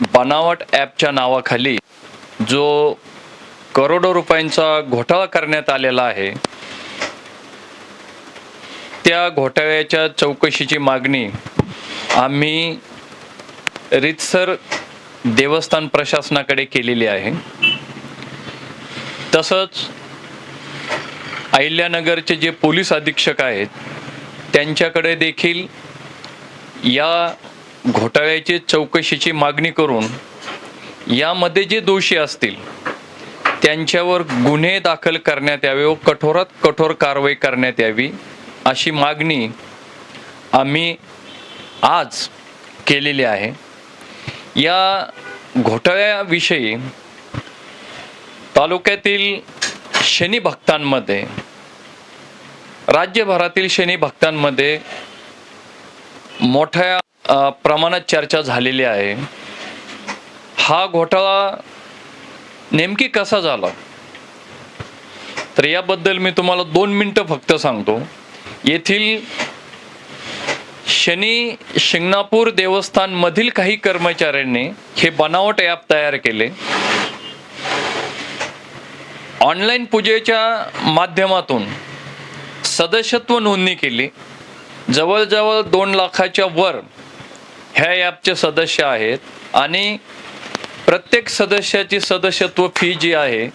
बनावट ॲपच्या नावाखाली जो करोडो रुपयांचा घोटाळा करण्यात आलेला आहे त्या घोटाळ्याच्या चौकशीची मागणी आम्ही रितसर देवस्थान प्रशासनाकडे केलेली आहे. तसंच अहिल्यानगरचे जे पोलीस अधीक्षक आहेत त्यांच्याकडे देखील या घोटाळ्याची चौकशीची मागणी करून यामध्ये जे दोषी असतील त्यांच्यावर गुन्हे दाखल करण्यात यावे व कठोरात कठोर कारवाई करण्यात यावी अशी मागणी आम्ही आज केलेली आहे. या घोटाळ्याविषयी तालुक्यातील शनी भक्तांमध्ये राज्यभरातील शनी भक्तांमध्ये मोठ्या प्रमाणात चर्चा झालेली आहे. हा घोटाळा नेमकी कसा झाला? तर याबद्दल मी तुम्हाला दोन मिनटं फक्त सांगतो. येथील शनी शिंगणापूर देवस्थानमधील काही कर्मचाऱ्यांनी हे बनावट ॲप तयार केले. ऑनलाईन पूजेच्या माध्यमातून सदस्यत्व नोंदणी केली. जवळजवळ दोन लाखाच्या वर ह्या ॲपचे सदस्य आहेत आणि प्रत्येक सदस्याची सदस्यत्व फी जी आहे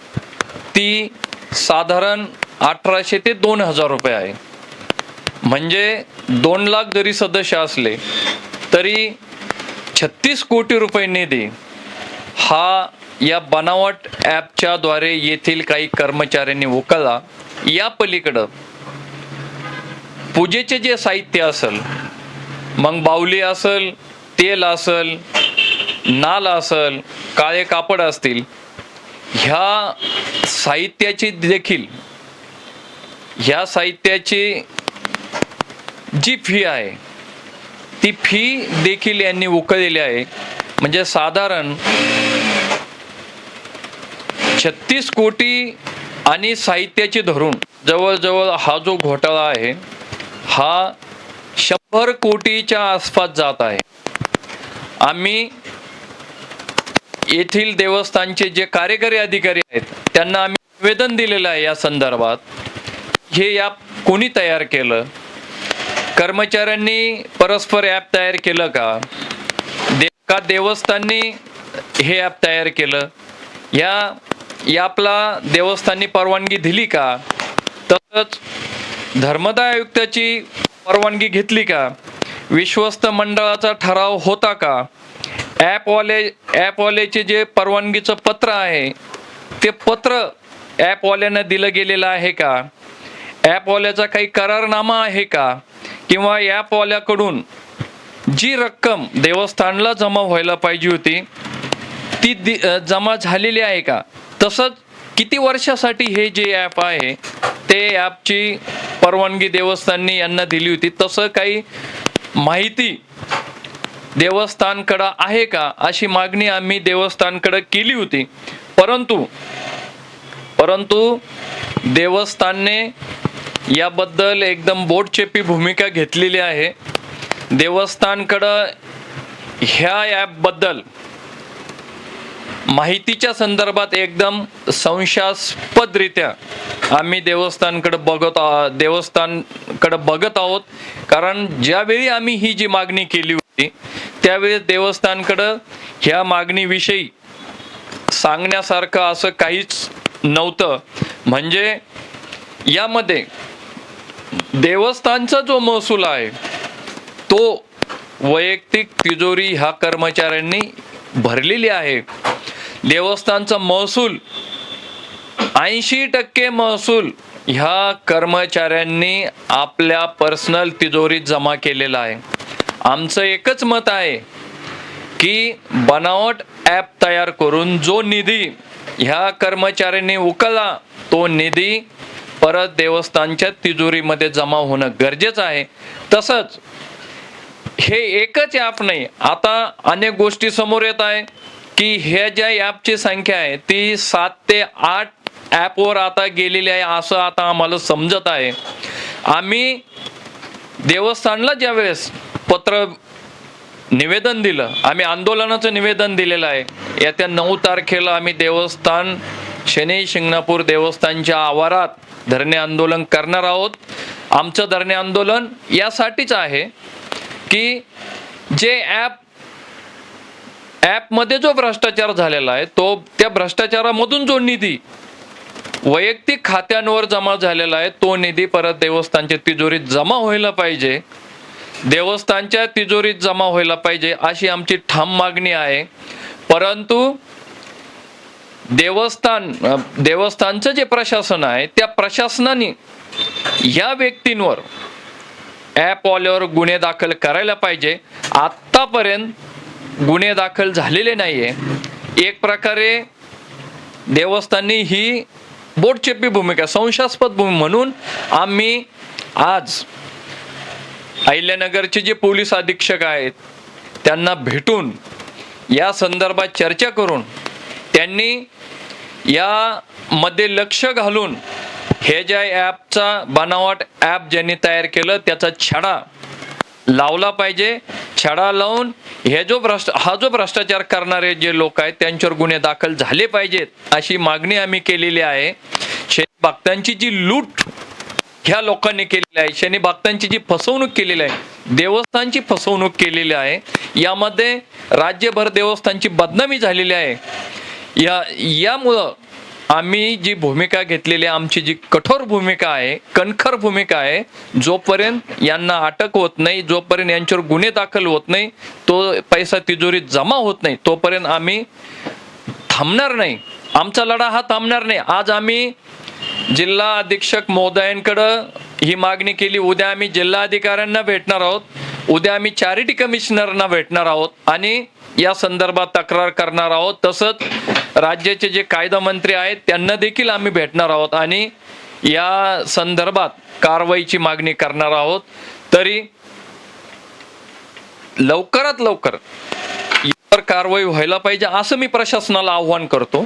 ती साधारण अठराशे ते दोन हजार रुपये आहे. म्हणजे दोन लाख जरी सदस्य असले तरी छत्तीस कोटी रुपये निधी हा या बनावट ॲपच्या द्वारे येथील काही कर्मचाऱ्यांनी उकळला. या पलीकडं पूजेचे जे साहित्य असेल मग बाहुली असेल तेल असेल नाल असेल काळे कापड असतील ह्या साहित्याची देखील ह्या साहित्याची जी फी आहे ती फी देखील यांनी उकळलेली आहे. म्हणजे साधारण छत्तीस कोटी आणि साहित्याची धरून जवळजवळ हा जो घोटाळा आहे हा शंभर कोटीच्या आसपास जात आहे. आम्ही येथील देवस्थानचे जे कार्यकारी अधिकारी आहेत त्यांना आम्ही निवेदन दिलेलं आहे या संदर्भात. हे ॲप कोणी तयार केलं? कर्मचाऱ्यांनी परस्पर ॲप तयार केलं का? दे का देवस्थाननी हे ॲप तयार केलं? या यापला देवस्थाननी परवानगी दिली का? तसंच धर्मदाय आयुक्ताची परवानगी घेतली का? विश्वस्त मंडळाचा ठराव होता का? ॲपवाले ॲपवाल्याचे जे परवानगीचं पत्र आहे ते पत्र ॲपवाल्यानं दिलं गेलेलं आहे का? ॲपवाल्याचा काही करारनामा आहे का? किंवा ॲपवाल्याकडून जी रक्कम देवस्थानला जमा व्हायला पाहिजे होती ती दि जमा झालेली आहे का? तसंच किती वर्षासाठी हे जे ॲप आहे ते ॲपची परवानगी देवस्थाननी यांना दिली होती तसं काही माहिती देवस्थानकडं आहे का? अशी मागणी आम्ही देवस्थानकडं केली होती. परंतु परंतु देवस्थानने याबद्दल एकदम बोटचेपी भूमिका घेतलेली आहे. देवस्थानकडं ह्या ॲपबद्दल माहितीच्या संदर्भात एकदम संशयास्पदरित्या आम्ही देवस्थानकडं बघत आ- देवस्थानकडं बघत आहोत. कारण ज्यावेळी आम्ही ही जी मागणी केली होती त्यावेळी देवस्थानकडं ह्या मागणीविषयी सांगण्यासारखं असं काहीच नव्हतं. म्हणजे यामध्ये देवस्थानचा जो महसूल आहे तो वैयक्तिक तिजोरी ह्या कर्मचाऱ्यांनी भरलेली आहे. देवस्थानचा महसूल ऐंशी टक्के महसूल ह्या कर्मचाऱ्यांनी आपल्या पर्सनल तिजोरीत जमा केलेला आहे. आमचं एकच मत आहे की बनावट ॲप तयार करून जो निधी ह्या कर्मचाऱ्यांनी उकळला तो निधी परत देवस्थानच्या तिजोरीमध्ये जमा होणं गरजेचं आहे. तसंच हे एकच ॲप नाही आता अनेक गोष्टी समोर येत आहे की ह्या ज्या ॲपची संख्या आहे ती सात ते आठ ॲपवर आता गेलेली आहे असं आता आम्हाला समजत आहे. आम्ही देवस्थानला ज्यावेळेस पत्र निवेदन दिलं आम्ही आंदोलनाचं निवेदन दिलेलं आहे. येत्या नऊ तारखेला आम्ही देवस्थान शनी शिंगणापूर देवस्थानच्या आवारात धरणे आंदोलन करणार आहोत. आमचं धरणे आंदोलन यासाठीच आहे की जे ॲप ॲपमध्ये जो भ्रष्टाचार झालेला आहे तो त्या भ्रष्टाचारामधून जो निधी वैयक्तिक खात्यांवर जमा झालेला आहे. तो निधी परत देवस्थानच्या तिजोरीत जमा व्हायला पाहिजे. देवस्थानच्या तिजोरीत जमा व्हायला पाहिजे अशी आमची ठाम मागणी आहे. परंतु देवस्थान देवस्थानचं जे प्रशासन आहे त्या प्रशासनाने या व्यक्तींवर ॲपवाल्यावर गुन्हे दाखल करायला पाहिजे. आत्तापर्यंत गुन्हे दाखल झालेले नाही आहे एक प्रकारे देवस्थानी ही बोटचेपी भूमिका संशयास्पद भूमी म्हणून आम्ही आज अहिल्यानगरचे जे पोलीस अधीक्षक आहेत त्यांना भेटून या संदर्भात चर्चा करून त्यांनी यामध्ये लक्ष घालून हे ज्या ॲपचा बनावट ॲप ज्यांनी तयार केलं त्याचा छडा लावला पाहिजे. छडा लावून हे जो भ्रष्ट हा जो भ्रष्टाचार करणारे जे लोक आहेत त्यांच्यावर गुन्हे दाखल झाले पाहिजेत अशी मागणी आम्ही केलेली आहे. शनी भक्तांची जी लूट ह्या लोकांनी केलेली आहे शनी भक्तांची जी फसवणूक केलेली आहे देवस्थानची फसवणूक केलेली आहे यामध्ये राज्यभर देवस्थानची बदनामी झालेली आहे. या यामुळं आम्ही जी भूमिका घेतलेली आमची जी कठोर भूमिका आहे कणखर भूमिका आहे जोपर्यंत यांना अटक होत नाही जोपर्यंत यांच्यावर गुन्हे दाखल होत नाही तो पैसा तिजोरीत जमा होत नाही तोपर्यंत आम्ही थांबणार नाही. आमचा लढा हा थांबणार नाही. आज आम्ही जिल्हा अधीक्षक महोदयांकडं ही मागणी केली उद्या आम्ही जिल्हा अधिकाऱ्यांना भेटणार आहोत उद्या आम्ही चॅरिटी कमिशनरना भेटणार आहोत आणि या संदर्भात तक्रार करणार आहोत. तसंच राज्याचे जे कायदा मंत्री आहेत त्यांना देखील आम्ही भेटणार आहोत आणि या संदर्भात कारवाईची मागणी करणार आहोत. तरी लवकरात लवकर यावर कारवाई व्हायला पाहिजे असं मी प्रशासनाला आव्हान करतो.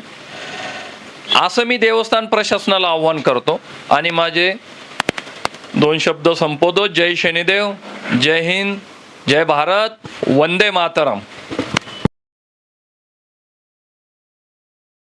असं मी देवस्थान प्रशासनाला आव्हान करतो. आणि माझे दोन शब्द संपवतो. जय शनिदेव जय हिंद जय भारत वंदे मातरम.